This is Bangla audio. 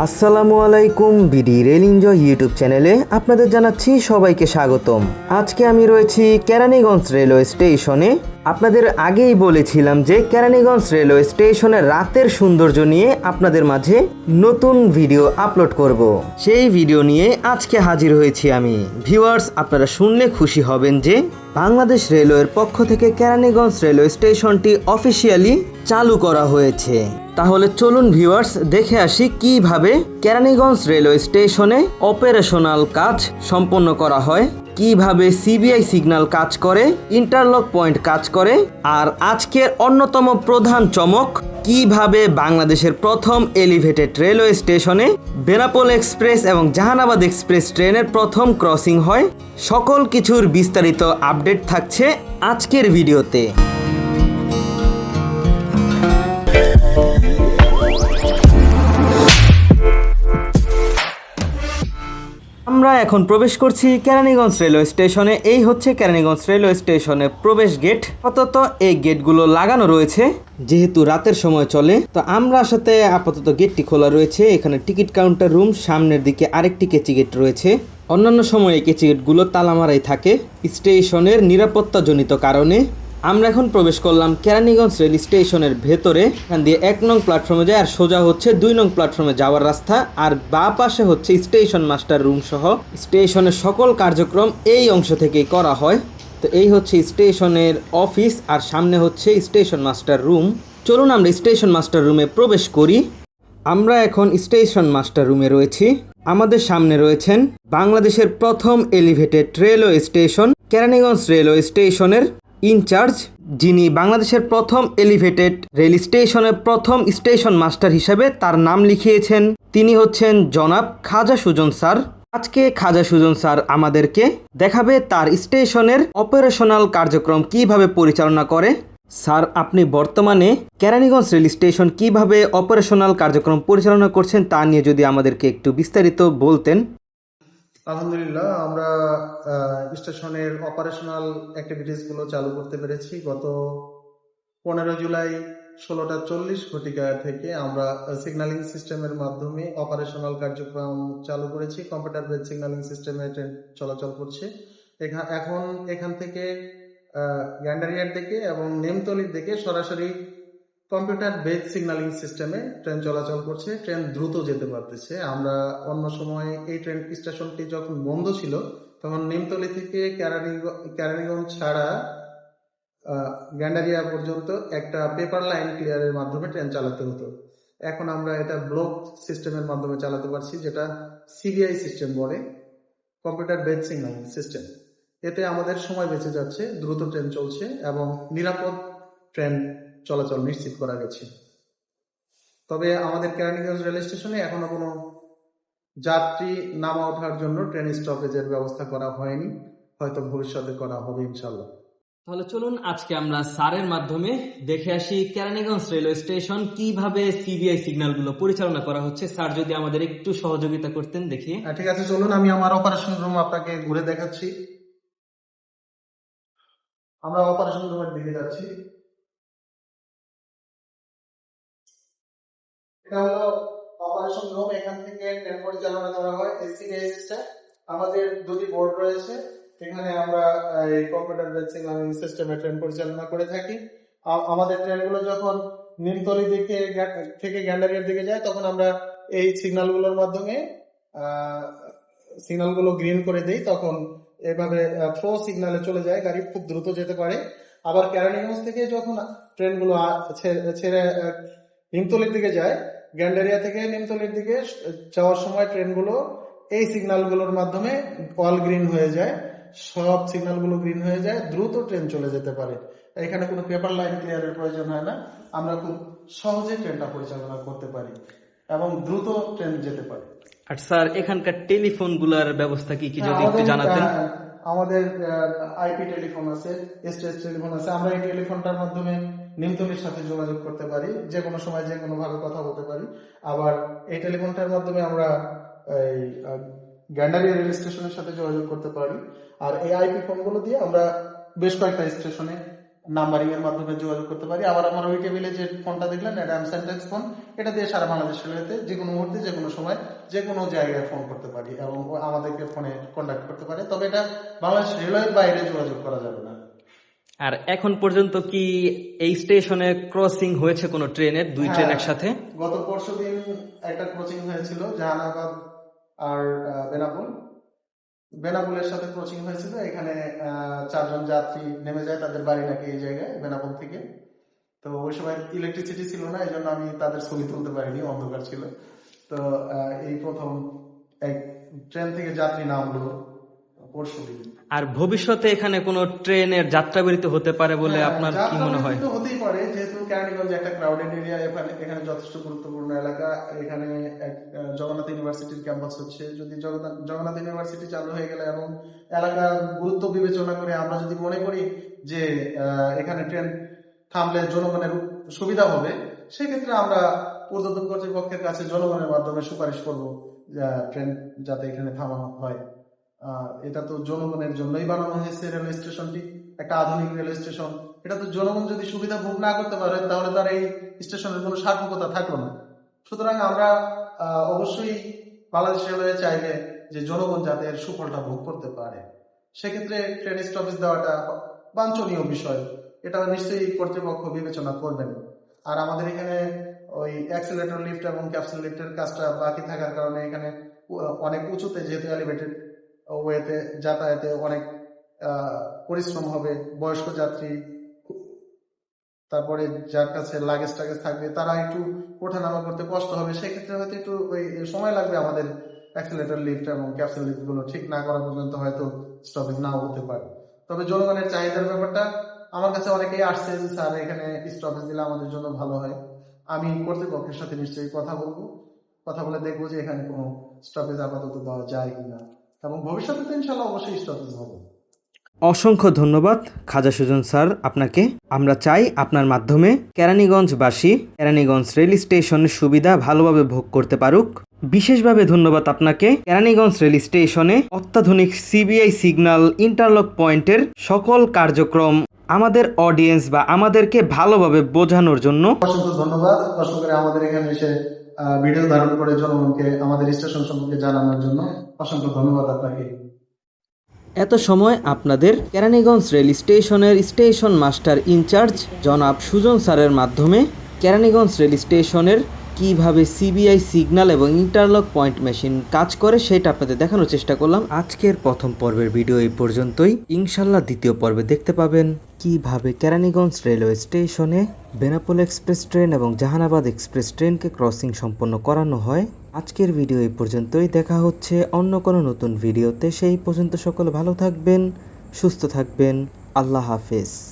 আসসালামু আলাইকুম বিডি রেল এনজয় ইউটিউব চ্যানেলে আপনাদের জানাচ্ছি সবাইকে স্বাগতম। আজকে আমি রয়েছি কেরানীগঞ্জ রেলওয়ে স্টেশনে। আপনাদের আগেই বলেছিলাম যে কেরানীগঞ্জ রেলওয়ে স্টেশনের রাতের সৌন্দর্য নিয়ে আপনাদের মাঝে নতুন ভিডিও আপলোড করব। সেই ভিডিও নিয়ে আজকে হাজির হয়েছি আমি। ভিউয়ার্স, আপনারা শুনলে খুশি হবেন যে বাংলাদেশ রেলওয়ের পক্ষ থেকে কেরানীগঞ্জ রেলওয়ে স্টেশনটি অফিসিয়ালি চালু করা হয়েছে। তাহলে চলুন ভিউয়ার্স, দেখে আসি কীভাবে কেরানীগঞ্জ রেলওয়ে স্টেশনে অপারেশনাল কাজ সম্পন্ন করা হয়, কীভাবে সিবিআই সিগন্যাল কাজ করে, ইন্টারলক পয়েন্ট কাজ করে, আর আজকের অন্যতম প্রধান চমক, কীভাবে বাংলাদেশের প্রথম এলিভেটেড রেলওয়ে স্টেশনে বেনাপোল এক্সপ্রেস এবং জাহানাবাদ এক্সপ্রেস ট্রেনের প্রথম ক্রসিং হয়, সকল কিছুর বিস্তারিত আপডেট থাকছে আজকের ভিডিওতে। আমরা এখন প্রবেশ করছি কেরানীগঞ্জ রেলওয়ে স্টেশনে। এই হচ্ছে কেরানীগঞ্জ রেলওয়ে স্টেশনের প্রবেশ গেট। আপাতত এই গেটগুলো লাগানো রয়েছে। যেহেতু রাতের সময় চলে, তো আমরা সাথে আপাতত গেটটি খোলা রয়েছে। এখানে টিকিট কাউন্টার রুম, সামনের দিকে আরেকটি কেচি গেট রয়েছে। অন্যান্য সময়ে কেচি গেটগুলো তালা মারাই থাকে। স্টেশনের নিরাপত্তাজনিত কারণে আমরা এখন প্রবেশ করলাম কেরানীগঞ্জ রেল স্টেশনের ভেতরে। এখান দিয়ে এক নং প্ল্যাটফর্মে যায় আর সোজা হচ্ছে দুই নং প্ল্যাটফর্মে যাওয়ার রাস্তা। আর বা পাশে হচ্ছে স্টেশন মাস্টার রুম সহ স্টেশনের সকল কার্যক্রম এই অংশ থেকেই করা হয়। তো এই হচ্ছে স্টেশনের অফিস আর সামনে হচ্ছে স্টেশন মাস্টার রুম চলুন আমরা স্টেশন মাস্টার রুমে প্রবেশ করি। আমরা এখন স্টেশন মাস্টার রুমে রয়েছি। আমাদের সামনে রয়েছেন বাংলাদেশের প্রথম elevated railway station Keraniganj railway স্টেশনের ইনচার্জ যিনি বাংলাদেশের প্রথম এলিভেটেড রেল স্টেশনের প্রথম স্টেশন মাস্টার হিসেবে তার নাম লিখিয়েছেন। তিনি হচ্ছেন জনাব খাজা সুজন স্যার। আজকে খাজা সুজন স্যার আমাদেরকে দেখাবে তার স্টেশনের অপারেশনাল কার্যক্রম কীভাবে পরিচালনা করে। স্যার, আপনি বর্তমানে কেরানীগঞ্জ রেল স্টেশন কীভাবে অপারেশনাল কার্যক্রম পরিচালনা করছেন তা নিয়ে যদি আমাদেরকে একটু বিস্তারিত বলতেন। আলহামদুলিল্লাহ, আমরা স্টেশনের অপারেশনাল অ্যাক্টিভিটিসগুলো চালু করতে পেরেছি। গত পনেরো জুলাই ষোলোটা চল্লিশ ঘটিকা থেকে আমরা সিগন্যালিং সিস্টেমের মাধ্যমে অপারেশনাল কার্যক্রম চালু করেছি। কম্পিউটার বেড সিগন্যালিং সিস্টেমে ট্রেন চলাচল করছে। এখা- এখন এখান থেকে গ্যান্ডারিয়ার দিকে এবং নেমতলির দিকে সরাসরি কম্পিউটার বেড সিগন্যালিং সিস্টেমে ট্রেন চলাচল করছে, ট্রেন দ্রুত যেতে পারতেছে। আমরা অন্য সময় এই ট্রেন স্টেশনটি যখন বন্ধ ছিল, তখন নিমতলি থেকে কেরানীগঞ্জ ছাড়া গ্যান্ডারিয়া পর্যন্ত একটা পেপার লাইন ক্লিয়ারের মাধ্যমে ট্রেন চালাতে হতো। এখন আমরা এটা ব্লক সিস্টেমের মাধ্যমে চালাতে পারছি, যেটা সিবিআই সিস্টেম বলে, কম্পিউটার বেড সিগন্যালিং সিস্টেম। এতে আমাদের সময় বেঁচে যাচ্ছে, দ্রুত ট্রেন চলছে এবং নিরাপদ ট্রেন চলাচল নিশ্চিত করা গেছে। তবে আমাদের কেরানীগঞ্জ রেল স্টেশনে এখনও কোনো যাত্রী নামা ওঠার জন্য ট্রেন স্টপেজের ব্যবস্থা করা হয়নি। হয়তো ভবিষ্যতে করা হবে ইনশাল্লাহ তাহলে চলুন আজকে আমরা স্যারের মাধ্যমে দেখে আসি কেরানীগঞ্জ রেলওয়ে স্টেশন কীভাবে সিবিআই সিগন্যালগুলো পরিচালনা করা হচ্ছে। স্যার যদি আমাদের একটু সহযোগিতা করতেন দেখি। ঠিক আছে চলুন আমি আমার অপারেশন রুম আপনাকে ঘুরে দেখাচ্ছি। আমরা অপারেশন রুমের দিকে যাচ্ছি। এটা হলো অপারেশন রুম এখান থেকে ট্রেন পরিচালনা করা হয় এসিবিআই সিস্টেম আমাদের দুটি বোর্ড রয়েছে। এখানে আমরা এই কম্পিউটার সিগন্যালিং সিস্টেমে ট্রেন পরিচালনা করে থাকি। আমাদের ট্রেনগুলো যখন নিমতলি দিকে থেকে গ্যান্ডারিয়ার দিকে যায়, তখন আমরা এই সিগন্যালগুলোর মাধ্যমে সিগন্যালগুলো গ্রিন করে দেই। তখন এভাবে ফ্লো সিগন্যালে চলে যায়, গাড়ি খুব দ্রুত যেতে পারে। আবার ক্যারানিগঞ্জ থেকে যখন ট্রেনগুলো ছেড়ে নিমতলির দিকে যায় গ্যান্ডারিয়া থেকে নিমতলির দিকে যাওয়ার সময় ট্রেনগুলো এই সিগন্যালগুলোর মাধ্যমে অল গ্রিন হয়ে যায় সব সিগন্যালগুলো গ্রিন হয়ে যায় দ্রুত ট্রেন চলে যেতে পারে। এখানে কোনো পেপার লাইন ক্লিয়ারের প্রয়োজন হয় না আমরা খুব সহজে ট্রেনটা পরিচালনা করতে পারি এবং দ্রুত ট্রেন যেতে পারে। আর স্যার এখানকার টেলিফোনগুলার ব্যবস্থা কি কি যদি একটু আমাদের, জানাতেন? আমাদের আইপি টেলিফোন আছে এসটিএস টেলিফোন আছে আমরা এই টেলিফোনটার মাধ্যমে নিমতলির সাথে যোগাযোগ করতে পারি, যে কোনো সময় যে কোনো ভাবে কথা বলতে পারি। আবার এই টেলিফোনটার মাধ্যমে আমরা এই গ্যান্ডারিয়া রেল স্টেশনের সাথে যোগাযোগ করতে পারি। আর এই আইপি ফোনগুলো দিয়ে আমরা বেশ কয়েকটা স্টেশনে নাম্বারিং এর মাধ্যমে যোগাযোগ করতে পারি। আবার আমার ওই টেবিলে যে ফোনটা দেখলেন, এটা অ্যামসেন্টেক্স ফোন এটা দিয়ে সারা বাংলাদেশ রেলওয়েতে যে কোনো মুহূর্তে, যে কোনো সময়, যে কোনো জায়গায় ফোন করতে পারি এবং আমাদেরকে ফোনে কন্ট্যাক্ট করতে পারে। তবে এটা বাংলাদেশ রেলওয়ের বাইরে যোগাযোগ করা যাবে না। আর এখন পর্যন্ত কি এই স্টেশনে ক্রসিং হয়েছে কোনো ট্রেনের দুই ট্রেন হ্যাঁ। একসাথে? গত পরশু দিন একটা কোচিং হয়েছিল জাহানাবাদ আর বেনাপুল। বেনাপুলের সাথে কোচিং হয়েছিল এখানে চারজন যাত্রী নেমে যায় তাদের বাড়ি নাকি এই জায়গায় বেনাপুল থেকে। তো ওই সময় ইলেকট্রিসিটি ছিল না এই জন্য আমি তাদের ছবি তুলতে পারিনি অন্ধকার ছিল। তো এই প্রথম এক ট্রেন থেকে যাত্রী নামলো আর ভবিষ্যতে এখানে কোনো ট্রেনের যাত্রাবিরতি হতে পারে বলে হ্যাঁ, আপনার কি মনে হয়? হতেই পারে যেহেতু কেরানীগঞ্জ একটা ক্রাউডেড এরিয়া এখানে এখানে যথেষ্ট গুরুত্বপূর্ণ এলাকা এখানে জগন্নাথ ইউনিভার্সিটির ক্যাম্পাস হচ্ছে। যদি জগন্নাথ ইউনিভার্সিটি চালু হয়ে গেলে এবং এলাকার গুরুত্ব বিবেচনা করে আমরা যদি মনে করি যে আহ, এখানে ট্রেন থামলে জনগণের সুবিধা হবে সেক্ষেত্রে আমরা ঊর্ধ্বতন কর্তৃপক্ষের কাছে জনগণের মাধ্যমে সুপারিশ করব ট্রেন যাতে এখানে থামানো হয়। এটা তো জনগণের জন্যই বানানো হয়েছে রেলওয়ে স্টেশনটি একটা আধুনিক রেলওয়ে স্টেশন এটা তো জনগণ যদি সুবিধা ভোগ না করতে পারে, তাহলে তার এই স্টেশনের কোনো সার্থকতা থাকল না। সুতরাং আমরা অবশ্যই বাংলাদেশ রেলওয়ে চাইবে যে জনগণ যাতে এর সুফলটা ভোগ করতে পারে। সেক্ষেত্রে ট্রেন স্টপেজ দেওয়াটা বাঞ্ছনীয় বিষয়। এটা নিশ্চয়ই কর্তৃপক্ষ বিবেচনা করবেন। আর আমাদের এখানে ওই অ্যাক্সিলেটর লিফট এবং ক্যাপসুল লিফটের কাজটা বাকি থাকার কারণে এখানে অনেক উঁচুতে যেহেতু এলিভেটেড ওয়েতে যাতায়াতে অনেক পরিশ্রম হবে। বয়স্ক যাত্রী, তারপরে যার কাছে লাগেজ টাগেজ থাকবে, তারা একটু ওঠানামা করতে কষ্ট হবে। সেক্ষেত্রে হয়তো একটু ওই সময় লাগবে আমাদের অ্যাক্সিলেটর লিফট এবং ক্যাপসুল লিফটগুলো ঠিক না করা পর্যন্ত হয়তো স্টপেজ নাও হতে পারে। তবে জনগণের চাহিদার ব্যাপারটা আমার কাছে অনেকেই আসছে যে স্যার, এখানে স্টপেজ দিলে আমাদের জন্য ভালো হয়। আমি কর্তৃপক্ষের সাথে নিশ্চয়ই কথা বলব। কথা বলে দেখব যে এখানে কোনো স্টপেজ আপাতত দেওয়া যায় কিনা। এবং ভবিষ্যতে তো ইনশাল্লাহ অবশ্যই স্টপেজ হবে। অসংখ্য ধন্যবাদ খাজা সুজন স্যার আপনাকে। আমরা চাই আপনার মাধ্যমে কেরানীগঞ্জবাসী কেরানীগঞ্জ রেল স্টেশনের সুবিধা ভালোভাবে ভোগ করতে পারুক। বিশেষভাবে ধন্যবাদ আপনাকে। কেরানীগঞ্জ রেল স্টেশনে অত্যাধুনিক সিবিআই সিগন্যাল ইন্টারলক পয়েন্টের সকল কার্যক্রম আমাদের অডিয়েন্স বা আমাদেরকে ভালোভাবে বোঝানোর জন্য। অসংখ্য ধন্যবাদ। কষ্ট করে আমাদের এখানে এসে ভিডিও ধারণ করে জনগণকে, আমাদের স্টেশন সম্পর্কে জানানোর জন্য অসংখ্য ধন্যবাদ আপনাকে। এত সময় আপনাদের কেরানীগঞ্জ রেল স্টেশনের স্টেশন মাস্টার ইনচার্জ জনাব সুজন স্যারের মাধ্যমে কেরানীগঞ্জ রেল স্টেশনের কীভাবে সিবিআই সিগন্যাল এবং ইন্টারলক পয়েন্ট মেশিন কাজ করে সেটা আপনাদের দেখানোর চেষ্টা করলাম। আজকের প্রথম পর্বের ভিডিও এই পর্যন্তই। ইনশাল্লাহ দ্বিতীয় পর্বে দেখতে পাবেন। কীভাবে কেরানীগঞ্জ রেলওয়ে স্টেশনে বেনাপোল এক্সপ্রেস ট্রেন এবং জাহানাবাদ এক্সপ্রেস ট্রেনকে ক্রসিং সম্পন্ন করানো হয়? আজকের ভিডিও এই পর্যন্তই। দেখা হচ্ছে অন্য কোনো নতুন ভিডিওতে। সেই পর্যন্ত সকলে ভালো থাকবেন, সুস্থ থাকবেন। আল্লাহ হাফেজ।